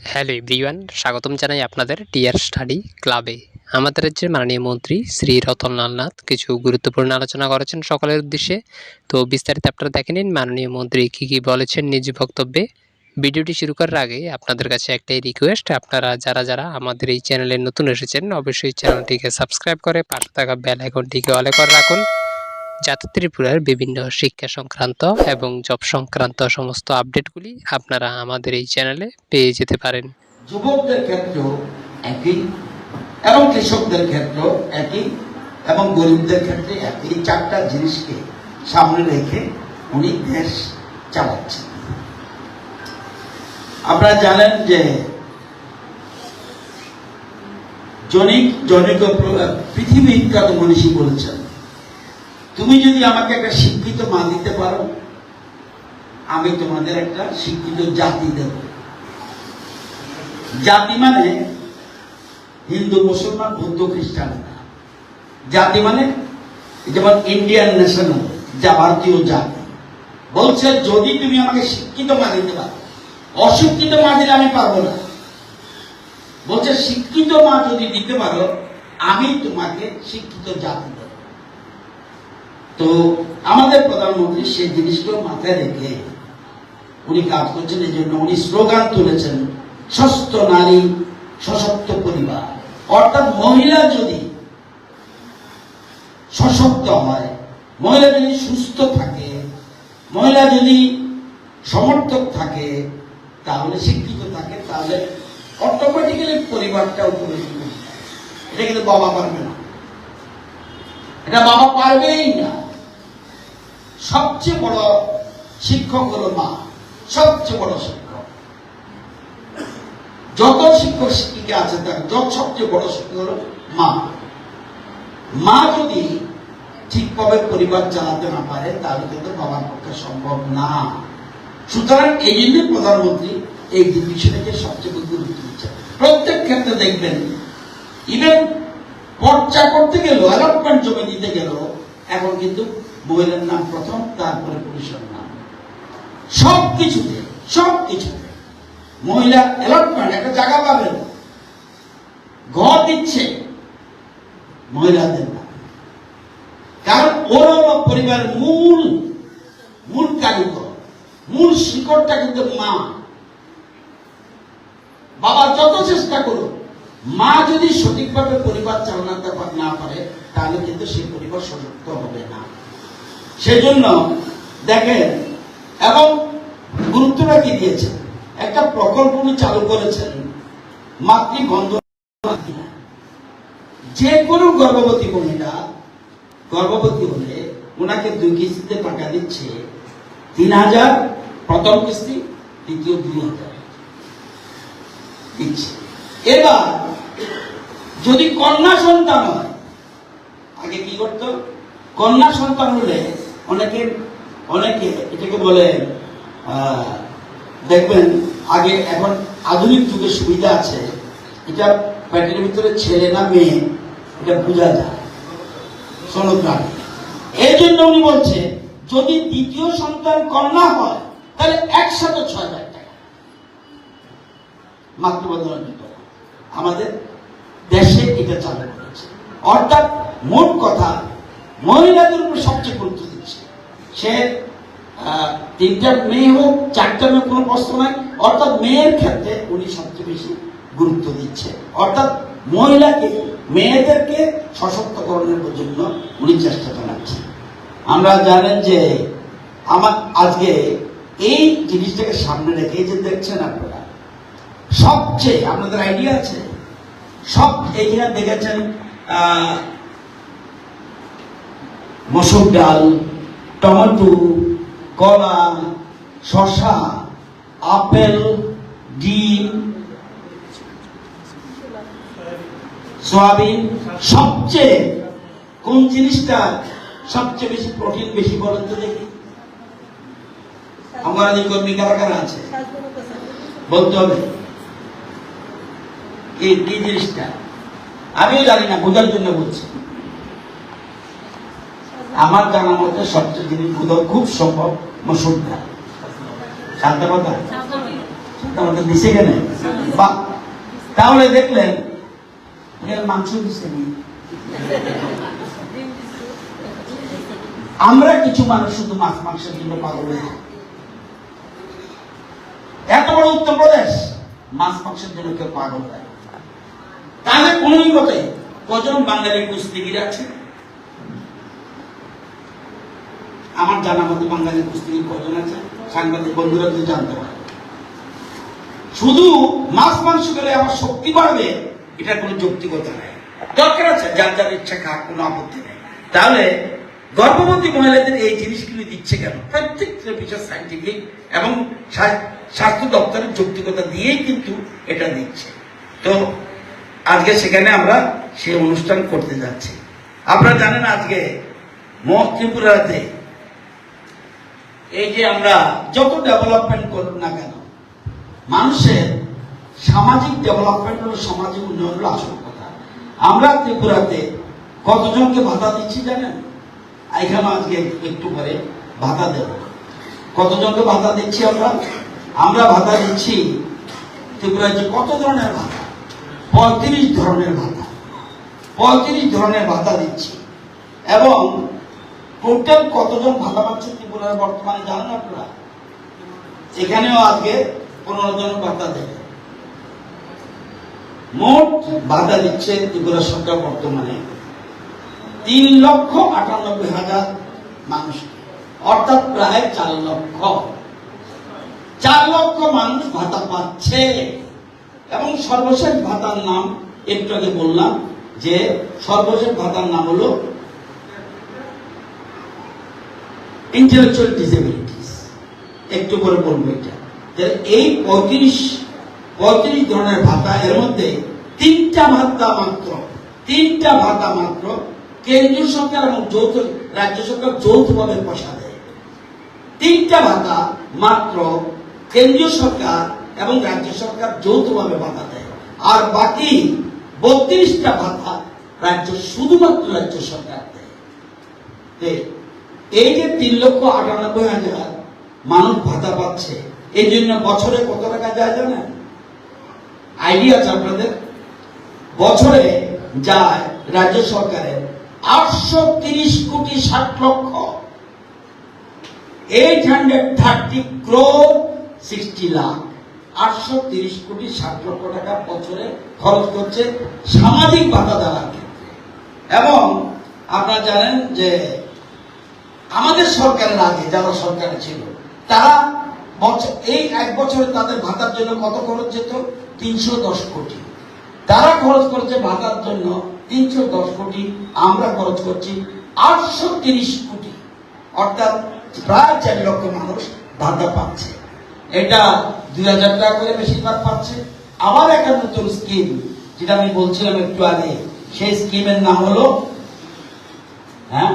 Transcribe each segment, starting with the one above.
Hello everyone, স্বাগতম জানাই আপনাদের টিয়ার স্টাডি ক্লাবে। আমাদের রাজ্যের মাননীয় মন্ত্রী শ্রী রতনলাল নাথ কিছু গুরুত্বপূর্ণ আলোচনা করেছেন সকলের উদ্দেশ্যে। তো বিস্তারিত আপনারা দেখে নিন, মাননীয় মন্ত্রী কী কী বলেছেন নিজ বক্তব্যে। ভিডিওটি শুরু করার আগে আপনাদের কাছে একটাই রিকোয়েস্ট আপনারা যারা যারা আমাদের এই চ্যানেলে নতুন এসেছেন, অবশ্যই চ্যানেলটিকে সাবস্ক্রাইব করে, পাশে থাকা বেল আইকনটিকে অলে করে রাখুন। যাতে ত্রিপুরার বিভিন্ন শিক্ষা সংক্রান্ত এবং জব সংক্রান্ত সমস্ত আপডেটগুলি আপনারা আমাদের এই চ্যানেলে পেয়ে যেতে পারেন। যুবকদের ক্ষেত্রেও একই এবং কৃষকদের ক্ষেত্রেও একই এবং গরিবদের ক্ষেত্রে একই চারটা জিনিসকে সামনে রেখে উনি দেশ চালাচ্ছেন। আপনারা জানেন যে জনিক জনিক পৃথিবী বিখ্যাত মনীষী বলেছেন তুমি যদি আমাকে একটা শিক্ষিত মা দিতে পারো, আমি তোমাদের একটা শিক্ষিত জাতি দেব। জাতি মানে হিন্দু, মুসলমান, বৌদ্ধ, খ্রিস্টান। জাতি মানে যেমন ইন্ডিয়ান ন্যাশনাল, যা ভারতীয় জাতি। বলছে, যদি তুমি আমাকে শিক্ষিত মা দিতে পারো, অশিক্ষিত মা দিলে আমি পারব না। বলছে, শিক্ষিত মা যদি দিতে পারো, আমি তোমাকে শিক্ষিত জাতি তো আমাদের প্রধানমন্ত্রী সেই জিনিসগুলো মাথায় রেখে উনি কাজ করছেন, এই জন্য উনি স্লোগান তুলেছেন সুস্থ নারী, সশক্ত পরিবার। অর্থাৎ মহিলা যদি সশক্ত হয়, মহিলা যদি সুস্থ থাকে, মহিলা যদি সমর্থক থাকে, তাহলে শিক্ষিত থাকে? তাহলে অটোমেটিক্যালি পরিবারটা উপরে এটা কিন্তু বাবা পারবে না। এটা বাবা পারবেই না। সবচেয়ে বড় শিক্ষক হলো মা, সবচেয়ে বড় শিক্ষক। যত শিক্ষক শিক্ষিকা আছে, তার যত সবচেয়ে বড় শিক্ষক হলো মা। মা যদি ঠিকভাবে পরিবার চালাতে না পারে, তাহলে কিন্তু বাবার পক্ষে সম্ভব না। সুতরাং এই জন্য প্রধানমন্ত্রী এই বিষয়টাকে সবচেয়ে গুরুত্ব দিচ্ছে প্রত্যেক ক্ষেত্রে দেখবেন ইভেন পর্চা করতে গেল অ্যালটমেন্ট জমি দিতে গেল এখন কিন্তু মহিলার নাম প্রথম, তারপরে পুরুষের নাম। সব কিছুতে সব কিছুতে মহিলা অ্যালটমেন্ট একটা জায়গা পাবেন। ঘর দিচ্ছে মহিলাদের কারণ ওরা পরিবারের মূল মূল কারিগর, মূল শিকড়টা কিন্তু মা। বাবা যত চেষ্টা করুক, মা যদি সঠিকভাবে পরিবার চালাতে না পারে তাহলে কিন্তু সেই পরিবার সশক্ত হবে না। সেজন্য দেখেন, এবং গুরুত্বটা কি দিয়েছেন একটা প্রকল্প উনি চালু করেছেন মাতৃবন্ধ যে কোনো গর্ভবতী মহিলা, গর্ভবতী হলে ওনাকে দুই কিস্তিতে টাকা দিচ্ছে তিন হাজার, প্রথম কিস্তি, দ্বিতীয় দুই হাজার দিচ্ছে। এবার, যদি কন্যা সন্তান হয়, আগে কি করতো? কন্যা সন্তান হলে অনেকে অনেকে এটাকে বলে দেখবেন আগে এখন আধুনিক যুগে সুবিধা আছে। এটা প্যাটের ভিতরে ছেলে না মেয়ে, এটা বোঝা যায়। সোনোগ্রাফি এই জন্য উনি বলছে, যদি দ্বিতীয় সন্তান কন্যা হয়, তাহলে একসাথে ছয় হাজার টাকা। মাতৃবন্ধনের ভিতরে আমাদের দেশে এটা চালু করেছে। অর্থাৎ মোট কথা, মহিলাদের উপর সে তিনটা মেয়ে হোক, চারটা মেয়ে কোনো প্রশ্ন নাই। অর্থাৎ মেয়ের ক্ষেত্রে উনি সবচেয়ে বেশি গুরুত্ব দিচ্ছে। অর্থাৎ মহিলাকে, মেয়েদেরকে সশক্তকরণের জন্য উনি চেষ্টা চালাচ্ছেন। আমরা জানেন যে, আমার আজকে এই জিনিসটাকে সামনে রেখে যে দেখছেন আপনারা, সবচেয়ে, আপনাদের আইডিয়া আছে? সব এইখানে দেখেছেন মসুর ডাল টমেটো, কলা শশা আপেল, ডিম, সয়াবিন, সবচেয়ে কোন জিনিসটা সবচেয়ে বেশি প্রোটিন বেশি বলেন তো দেখি। আমার এই কর্মী কারা কারা আছে? বলতে হবে। এই জিনিসটা। আমিও জানি না, বোঝার জন্য বলছি। আমার জানা মতে সবচেয়ে জিনিস বোধ খুব সম্ভব ডাল। শান্তা কথা? কথা দিছে কেন? বাহ তাহলে দেখলেন মাংস দিচ্ছে নি। আমরা কিছু মানুষ শুধু মাছ, মাংসের জন্য পাগল হয়ে এত বড় উত্তরপ্রদেশ মাছ, মাংসের জন্য কেউ পাগল হয়। তাহলে কোন মতে কজন বাঙালি কুস্তিগির আছে আমার জানা মতো বাঙালি কুস্তিগির কজন আছে? সাংবাদিক বন্ধুরা যদি জানতে পারে। শুধু মাছ মাংস খেলে আমার শক্তি বাড়বে এটার কোনো যৌক্তিকতা নেই। দরকার আছে, যার যার ইচ্ছা খাক, কোনো আপত্তি নেই। তাহলে গর্ভবতী মহিলাদের এই জিনিসগুলি দিচ্ছে কেন? প্রত্যেকটা বিষয় সাইন্টিফিক এবং স্বা- স্বাস্থ্য দপ্তরের যৌক্তিকতা দিয়েই কিন্তু এটা দিচ্ছে। তো আজকে সেখানে আমরা সেই অনুষ্ঠান করতে যাচ্ছি। আপনারা জানেন আজকে মহ ত্রিপুরাতে এই যে আমরা যত ডেভেলপমেন্ট করুন না কেন, মানুষের সামাজিক ডেভেলপমেন্ট হলো সামাজিক উন্নয়ন হলো আসল কথা। আমরা ত্রিপুরাতে কতজনকে ভাতা দিচ্ছি জানেন? এখানে আজকে একটু পরে ভাতা দেব। কতজনকে ভাতা দিচ্ছি আমরা? আমরা ভাতা দিচ্ছি ত্রিপুরায় যে কত ধরনের ভাতা? পঁয়ত্রিশ ধরনের ভাতা। পঁয়ত্রিশ ধরনের ভাতা দিচ্ছি। এবং টোটাল কতজন ভাতা পাচ্ছে ত্রিপুরার বর্তমানে জানেন আপনারা? এখানেও আজকে পনেরো জন ভাতা দেবে মোট বাধা দিচ্ছে ত্রিপুরা সরকার বর্তমানে তিন লক্ষ আটানব্বই হাজার মানুষ। অর্থাৎ প্রায় চার লক্ষ। চার লক্ষ মানুষ ভাতা পাচ্ছে। এবং সর্বশেষ ভাতার নাম একটু আগে বললাম যে সর্বশেষ ভাতার নাম হলো ইন্টেলেকচুয়াল ডিসেবিলিটিস একটু করে বলব এটা। এই পঁয়ত্রিশ পঁয়ত্রিশ ধরনের ভাতা এর মধ্যে তিনটা ভাতা মাত্র, তিনটা ভাতা মাত্র কেন্দ্রীয় সরকার এবং যৌথ, রাজ্য সরকার যৌথভাবে পয়সা দেয়। তিনটা ভাতা মাত্র কেন্দ্রীয় সরকার এবং রাজ্য সরকার যৌথভাবে ভাতা দেয়। আর বাকি বত্রিশটা ভাতা রাজ্য, শুধুমাত্র রাজ্য সরকার দেয়। এই যে তিন লক্ষ আটানব্বই হাজার মানুষ ভাতা পাচ্ছে এই জন্য বছরে কত টাকা যায় জানেন? আইডিয়া আছে আপনাদের? বছরে যায় রাজ্য সরকারের আটশো তিরিশ কোটি ষাট লক্ষ। Eight hundred thirty crore sixty lakh আটশো তিরিশ কোটি ষাট লক্ষ টাকা বছরে খরচ করছে সামাজিক ভাতা দেওয়ার ক্ষেত্রে। এবং আপনারা জানেন যে আমাদের সরকারের আগে যারা সরকারে ছিল, তারা এই এক বছরে তাদের ভাতার জন্য কত খরচ যেত? তিনশো দশ কোটি। তারা খরচ করছে ভাতার জন্য তিনশো দশ কোটি, আমরা খরচ করছি আটশো তিরিশ কোটি। অর্থাৎ প্রায় চার লক্ষ মানুষ ভাতা পাচ্ছে। এটা দুই হাজার টাকা করে বেশিরভাগ পাচ্ছে। আবার একটা নতুন স্কিম, যেটা আমি বলছিলাম একটু আগে, সেই স্কিমের নাম হলো হ্যাঁ?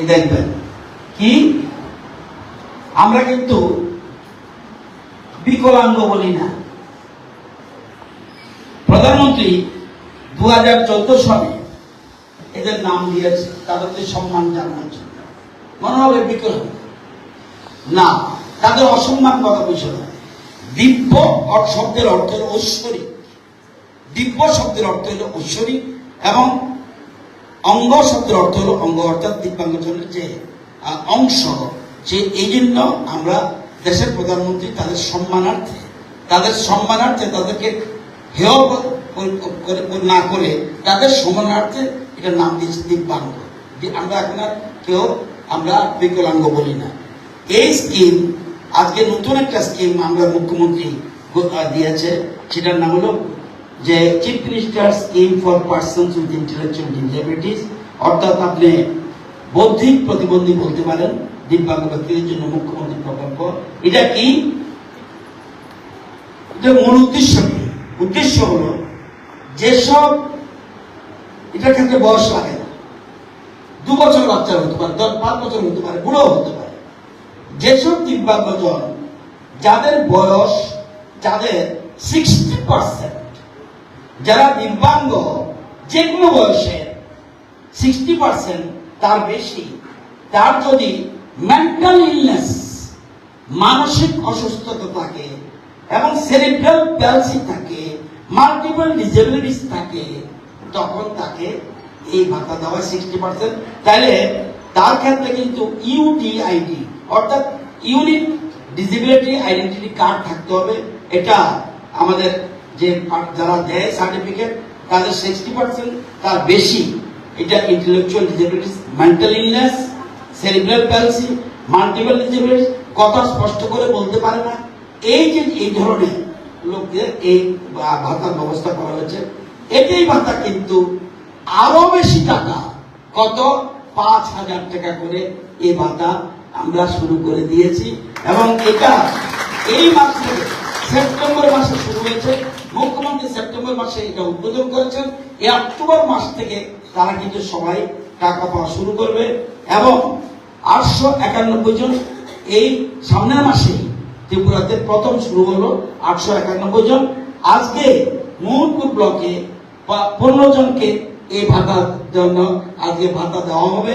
এই দেখবেন। কি? আমরা কিন্তু বিকলাঙ্গ বলি না। প্রধানমন্ত্রী দু হাজার চোদ্দ সালে এদের নাম দিয়েছে, তাদেরকে সম্মান জানানোর জন্য। মনে হবে বিকলাঙ্গ। না, তাদের অসম্মান কথা বিষয় না। দিব্য শব্দের অর্থ হল ঐশ্বরিক। দিব্য শব্দের অর্থ হল ঐশ্বরিক এবং অঙ্গ শব্দের অর্থ হলো অঙ্গ অর্থাৎ দিব্যাঙ্গজনের যে অংশ, যে এই জন্য আমরা দেশের প্রধানমন্ত্রী তাদের সম্মানার্থে তাদের সম্মানার্থে তাদেরকে হেয় না করে তাদের সম্মানার্থে এটা নাম দিয়েছে দিব্যাঙ্গ। আমরা এখন আর কেউ আমরা বিকলাঙ্গ বলি না। এই স্কিম আজকে নতুন একটা স্কিম আমরা মুখ্যমন্ত্রী দিয়েছে, সেটার নাম হলো যে chief minister scheme for persons with intellectual disabilities অর্থাৎ আপনি বৌদ্ধিক প্রতিবন্ধী বলতে পারেন দিব্যাঙ্গ ব্যক্তিদের জন্য মুখ্যমন্ত্রী প্রকল্প, এটা কি? মূল উদ্দেশ্য কি? উদ্দেশ্য হলো যেসব এটার ক্ষেত্রে বয়স লাগে না, দু বছর বাচ্চা হতে পারে, দশ, পাঁচ বছর হতে পারে, বুড়ো হতে পারে। যেসব দিব্যাঙ্গজন যাদের বয়স, যাদের সিক্সটি পার্সেন্ট যারা দিব্যাঙ্গ, যে কোনো বয়সের সিক্সটি পার্সেন্ট তার বেশি। তার যদি মেন্টাল ইলনেস মানসিক অসুস্থতা থাকে এবং সেরিব্রাল প্যালসি থাকে মাল্টিপল ডিসেবিলিটিস থাকে, তখন তাকে এই ভাতা দেওয়া সিক্সটি পার্সেন্ট তাহলে তার ক্ষেত্রে কিন্তু ইউডিআইডি অর্থাৎ ইউনিক ডিসেবিলিটি আইডেন্টিটি কার্ড থাকতে হবে। এটা আমাদের যে যারা দেয় সার্টিফিকেট তাদের সিক্সটি পার্সেন্ট তার বেশি। এটা intellectual disabilities mental illness cerebral palsy multiple disabilities কথা স্পষ্ট করে বলতে পারে না। এই যে, এই ধরনের লোকদের এই ভাতার ব্যবস্থা করা হয়েছে এটাই ভাতা কিন্তু আরও বেশি টাকা। কত? পাঁচ হাজার টাকা করে এই ভাতা আমরা শুরু করে দিয়েছি। এবং এটা এই মাস, সেপ্টেম্বর মাসে শুরু হয়েছে। সেপ্টেম্বর মাসে এটা উদ্বোধন করেছেন। এই অক্টোবর মাস থেকে তারা কিন্তু সবাই টাকা পাওয়া শুরু করবে এবং আটশো একানব্বই জন এই সামনের মাসেই ত্রিপুরাতে প্রথম শুরু হলো আটশো একানব্বই জন। আজকে মোহনপুর ব্লকে পনেরো জনকে এই ভাতার জন্য আজকে ভাতা দেওয়া হবে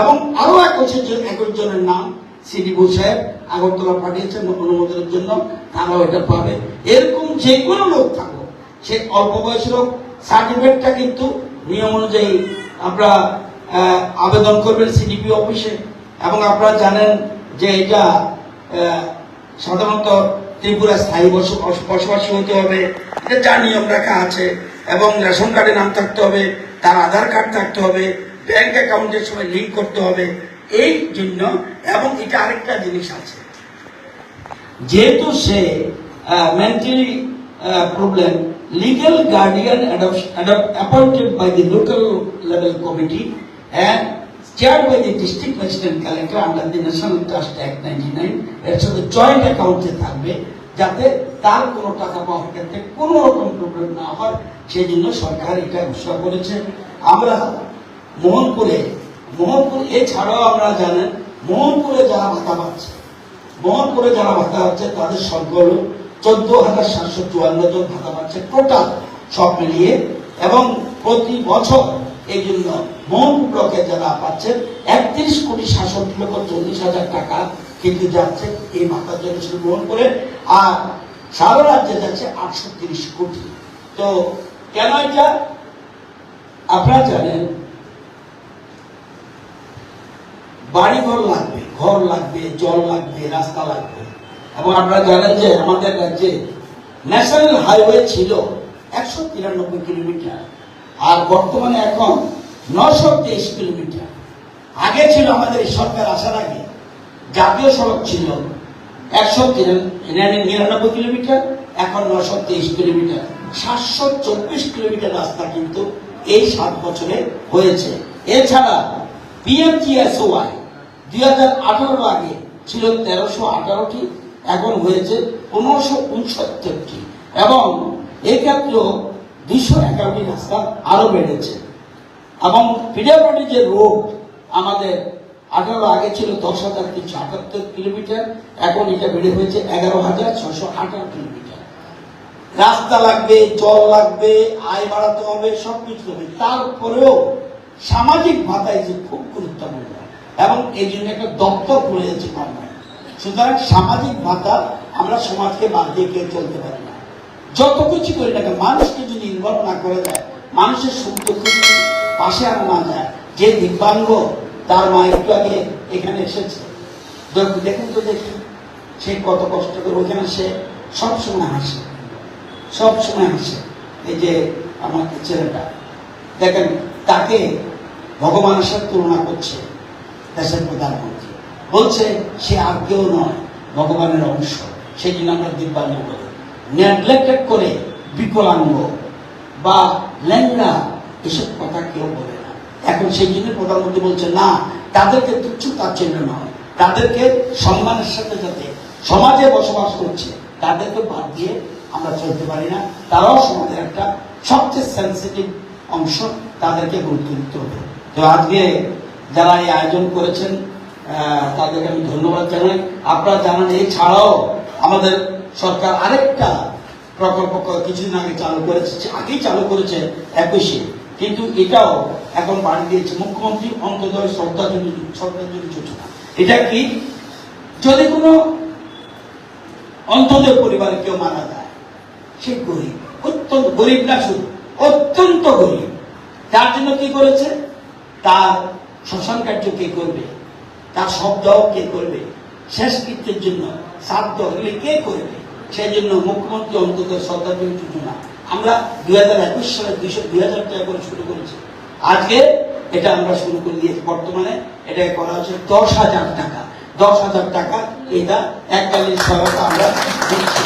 এবং আরও একুশ একুশ জনের নাম সিডিবু সাহেব আগরতলা পাঠিয়েছেন অনুমোদনের জন্য, তারাও এটা পাবে। এরকম যে কোনো লোক থাকো সে অল্প বয়সী লোক সার্টিফিকেটটা কিন্তু নিয়ম অনুযায়ী আমরা আবেদন করবেন সিডিপি অফিসে। এবং আপনারা জানেন যে এটা সাধারণত ত্রিপুরা স্থায়ী বস- বস- বসবাসী হতে হবে। এটা যা নিয়ম রাখা আছে। এবং রেশন কার্ডে নাম থাকতে হবে, তার আধার কার্ড থাকতে হবে, ব্যাংক অ্যাকাউন্টের সময় লিঙ্ক করতে হবে। এই জন্য এবং এটা আরেকটা জিনিস আছে। যেহেতু সে mentally problem legal guardian appointed by the local level committee and chaired by the district magistrate collector under the National Trust Act 99 এর সাথে জয়েন্ট অ্যাকাউন্টে থাকবে, যাতে তার কোনো টাকা পাওয়ার ক্ষেত্রে কোনো রকম প্রবলেম না হয়। সেই জন্য সরকার এটা ঘোষণা করেছে। আমরা মোহনপুরে, মোহনপুর এছাড়াও আমরা জানেন, মোহনপুরে যারা ভাতা পাচ্ছে, মোহনপুরে যারা ভাতা হচ্ছে তাদের হলো চোদ্দ হাজার সাতশো চুয়ান্ন জন ভাতা পাচ্ছে টোটাল সব মিলিয়ে। এবং প্রতি বছর এই জন্য মোহনপুর ব্লকে যারা পাচ্ছেন একত্রিশ কোটি সাতষট্টি লক্ষ চল্লিশ হাজার টাকা কিন্তু যাচ্ছে এই ভাতার জন্য গ্রহণ করে। আর সারা রাজ্যে যাচ্ছে আটশো তিরিশ কোটি। তো কেন এটা? আপনারা জানেন বাড়ি ঘর লাগবে ঘর লাগবে, জল লাগবে, রাস্তা লাগবে। এবং আপনারা জানেন যে আমাদের রাজ্যে ন্যাশনাল হাইওয়ে ছিল একশো তিরানব্বই কিলোমিটার, আর বর্তমানে এখন নশো তেইশ কিলোমিটার। আগে ছিল আমাদের এই সরকার আসার আগে, জাতীয় সড়ক ছিল একশো নিরানব্বই কিলোমিটার, এখন নশো তেইশ কিলোমিটার। সাতশো চব্বিশ কিলোমিটার রাস্তা কিন্তু এই সাত বছরে হয়েছে। এছাড়া পিএমজিএসওয়াই দুই হাজার আঠারোর আগে ছিল তেরোশো আঠারোটি এখন হয়েছে পনেরোশো উনসত্তরটি। এবং এক্ষেত্রেও দুইশো এগারোটি রাস্তা আরও বেড়েছে। এবং পিডাব্লিউডি যে রোড আমাদের আঠারো আগে ছিল দশ হাজার তিনশো আটাত্তর কিলোমিটার, এখন এটা বেড়ে হয়েছে এগারো হাজার ছশো আঠারো কিলোমিটার। রাস্তা লাগবে, জল লাগবে, আয় বাড়াতে হবে সব কিছু হবে। তারপরেও সামাজিক ভাতা এই যে খুব গুরুত্বপূর্ণ, এবং এই জন্য একটা দপ্তর খুলে যাচ্ছে গভর্নমেন্ট সুতরাং সামাজিক ভাতা আমরা সমাজকে বাদ দিয়ে কেউ চলতে পারি না। যত কিছু করি না মানুষকে যদি ইনভলভ না করে দেয় মানুষের সুখ দুঃখ পাশে আনা না যায়, যে দিব্যাঙ্গ, তার মা একটু আগে এখানে এসেছে। দেখ- দেখুন তো দেখি, সে কত কষ্ট করে, ওখানে সে সবসময় হাসে। সবসময় হাসে। এই যে আমার ছেলেটা, দেখেন, তাকে ভগবানের সাথে তুলনা করছে দেশের প্রধানমন্ত্রী। বলছে, সে আর কেউ নয়, ভগবানের অংশ। সেই জন্য আমরা দিব্যাঙ্গ বলি। নেগলেক্টেড করে বিকলাঙ্গ বা ল্যাংড়া, এসব কথা কেউ বলে না। এখন সেই জন্য প্রধানমন্ত্রী বলছে, না, তাদেরকে তুচ্ছ তাচ্ছিল্য নয়। তাদেরকে সম্মানের সাথে যাতে সমাজে বসবাস করছে। তাদেরকে বাদ দিয়ে আমরা চলতে পারি না। তারাও সমাজের একটা সবচেয়ে সেন্সিটিভ অংশ। তাদেরকে গুরুত্ব দিতে হবে। তো আজকে যারা এই আয়োজন করেছেন তাদেরকে আমি ধন্যবাদ জানাই আপনারা জানান এছাড়াও আমাদের সরকার আরেকটা প্রকল্প কিছুদিন আগে চালু করেছে আগেই চালু করেছে একুশে। কিন্তু এটাও এখন বাড়ি দিয়েছে। মুখ্যমন্ত্রী অন্তদয় শ্রদ্ধাঞ্জলি শ্রদ্ধাঞ্জলি যোজনা এটা কি? যদি কোনো অন্তদের পরিবারে কেউ মারা যায়, সে গরিব, অত্যন্ত গরিব না শুধু, অত্যন্ত গরিব। তার জন্য কি করেছে? তার শ্মশান কার্য কে করবে? তার শব্দ কে করবে? শেষকৃত্যের জন্য শ্রাদ্ধ হলে কে করবে? সেই জন্য মুখ্যমন্ত্রী অন্তত শ্রদ্ধাঞ্জলি যোজনা। আমরা দুই হাজার একুশ সালে দুইশো দুই হাজার টাকা করে শুরু করেছি। আজকে এটা আমরা শুরু করে দিয়েছি। বর্তমানে এটাকে করা হচ্ছে দশ হাজার টাকা। দশ হাজার টাকা এটা এককালীন সহায়তা আমরা দিচ্ছি।